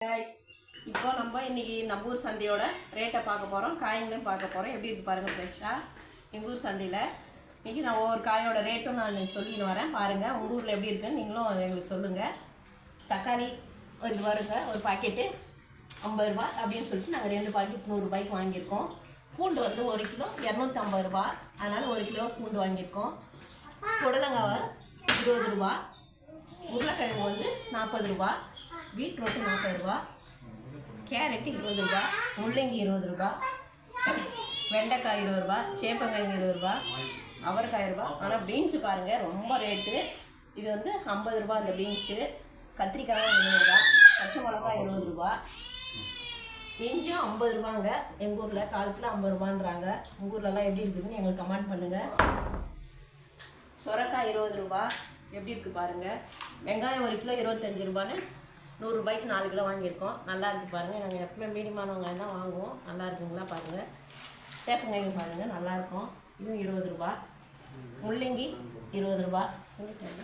Guys இப்போ நம்ம இன்னைக்கு நம்ம ஊர் சந்தையோட ரேட்டை பார்க்க போகிறோம் காய்களையும் பார்க்க போகிறோம் எப்படி இருக்கு பாருங்கள் ஃப்ரெஷ்ஷாக எங்கள் ஊர் சந்தையில். இன்றைக்கி நான் ஒவ்வொரு காயோட ரேட்டும் நான் சொல்லின்னு வரேன். பாருங்கள் உங்கள் ஊரில் எப்படி இருக்குன்னு நீங்களும் எங்களுக்கு சொல்லுங்கள் தக்காளி ஒரு வருங்க ஒரு பாக்கெட்டு ஐம்பது ரூபா அப்படின்னு சொல்லிட்டு நாங்கள் ரெண்டு பாக்கெட் நூறுரூபாய்க்கு வாங்கியிருக்கோம். பூண்டு வந்து ஒரு கிலோ இரநூத்தம்பது ரூபா அதனால் ஒரு கிலோ பூண்டு வாங்கியிருக்கோம். புடலங்காய் இருபது ரூபா உருளைக்கிழங்கு வந்து நாற்பது ரூபா பீட்ரூட்டு நாற்பது ரூபா கேரட்டு இருபது ரூபா முள்ளங்கி இருபது ரூபா வெண்டைக்காய் இருபது ரூபா சேப்பங்கிழங்கு இருபது ரூபா அவரைக்காய் ரூபா. ஆனால் பீன்ஸு பாருங்கள் ரொம்ப ரேட்டு இது வந்து ஐம்பது ரூபா அந்த பீன்ஸு கத்திரிக்காய் இருபது ரூபா பச்சை மிளகாய் இருபது ரூபா. இஞ்சும் ஐம்பது ரூபாங்க. எங்கள் ஊரில் கால் கிலோ ஐம்பது ரூபான்றாங்க. உங்கள் ஊர்லலாம் எப்படி இருக்குதுன்னு எங்களுக்கு கமெண்ட் பண்ணுங்கள் சுரக்காய் இருபது ரூபா. எப்படி இருக்குது பாருங்கள் வெங்காயம் ஒரு கிலோ இருபத்தஞ்சி ரூபான்னு நூறுரூபாய்க்கு நாலு கிலோ வாங்கியிருக்கோம். நல்லா இருக்குது பாருங்கள் நாங்கள் எப்பவுமே மீடியமானவங்க தான் வாங்குவோம். நல்லா இருக்குங்களா பாருங்கள் சேப்பங்காய்ங்க பாருங்கள் நல்லாயிருக்கும் இதுவும் இருபது ரூபா. முள்ளங்கி இருபது ரூபா. சொல்லிட்டேன்.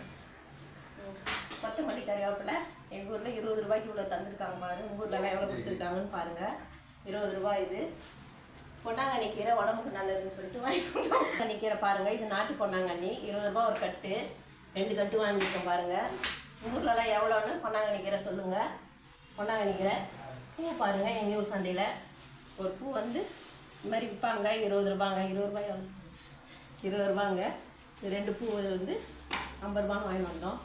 கொத்தமல்லி கறிவேப்பில் எங்கள் ஊரில் இருபது ரூபாய்க்கு இவ்வளோ தந்திருக்காங்க பாருங்கள் உங்கள் ஊர்லலாம் எவ்வளோ கொடுத்துருக்காங்கன்னு பாருங்கள் இருபது ரூபா இது. பொன்னாங்கண்ணி கீரை உடம்புக்கு நல்லதுன்னு சொல்லிட்டு வாங்கிக்கோங்க கீரை பாருங்கள் இது நாட்டு பொன்னாங்கண்ணி. இருபது ரூபா ஒரு கட்டு. ரெண்டு கட்டு வாங்கியிருக்கோம் பாருங்கள் ஊர்லலாம் எவ்வளோன்னு பொன்னாங்கண்ணி கீரை சொல்லுங்கள் பொன்னாங்கண்ணி கீரை பூ பாருங்கள் எங்கள் ஊர் சந்தையில். ஒரு பூ வந்து இந்த மாதிரி விற்பாங்க இருபது ரூபாங்க இருபது ரூபாய்? இருபது ரூபாங்க. இது ரெண்டு பூ வந்து ஐம்பது ரூபான்னு வாங்கி வந்தோம்.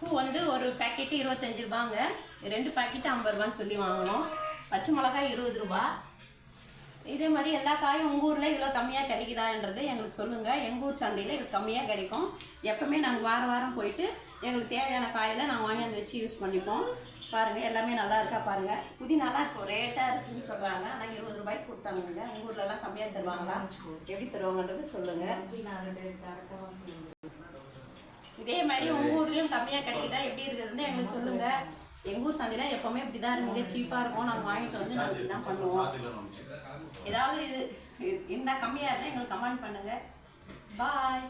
பூ வந்து ஒரு பேக்கெட்டு இருபத்தஞ்சி ரூபாங்க. ரெண்டு பாக்கெட்டு ஐம்பது ரூபான்னு சொல்லி வாங்கினோம். பச்சை மிளகாய் இருபது ரூபா. இதே மாதிரி எல்லா காயும் உங்கள் ஊரில் இவ்வளோ கம்மியாக கிடைக்குதான்றது எங்களுக்கு சொல்லுங்கள் எங்கள் ஊர் சந்தையில் இது கம்மியாக கிடைக்கும். எப்போவுமே நாங்கள் வாரம் வாரம் போயிட்டு எங்களுக்கு தேவையான காயில் நாங்கள் வாங்கியாந்து வச்சு யூஸ் பண்ணிப்போம். பாருங்கள் எல்லாமே நல்லா இருக்கா பாருங்கள் புதினாலாம் இப்போ ரேட்டாக இருக்குதுன்னு சொல்கிறாங்க ஆனால் இருபது ரூபாய்க்கு கொடுத்தாங்க உங்கள் ஊர்லலாம் கம்மியாக தருவாங்களா? எப்படி தருவாங்கன்றது சொல்லுங்கள் இதே மாதிரி உங்கள் ஊர்லேயும் கம்மியாக கிடைக்குதா? எப்படி இருக்குதுன்னு எங்களுக்கு சொல்லுங்கள் எங்க ஊர் சந்தையில எப்பவுமே இப்படிதான் இருக்குங்க சீப்பா இருக்கும் நாங்க வாங்கிட்டு வந்து நாங்க இப்படிதான் பண்ணுவோம். ஏதாவது இது இருந்தா கம்மியா இருந்தா எங்களுக்கு கமெண்ட் பண்ணுங்க. பாய்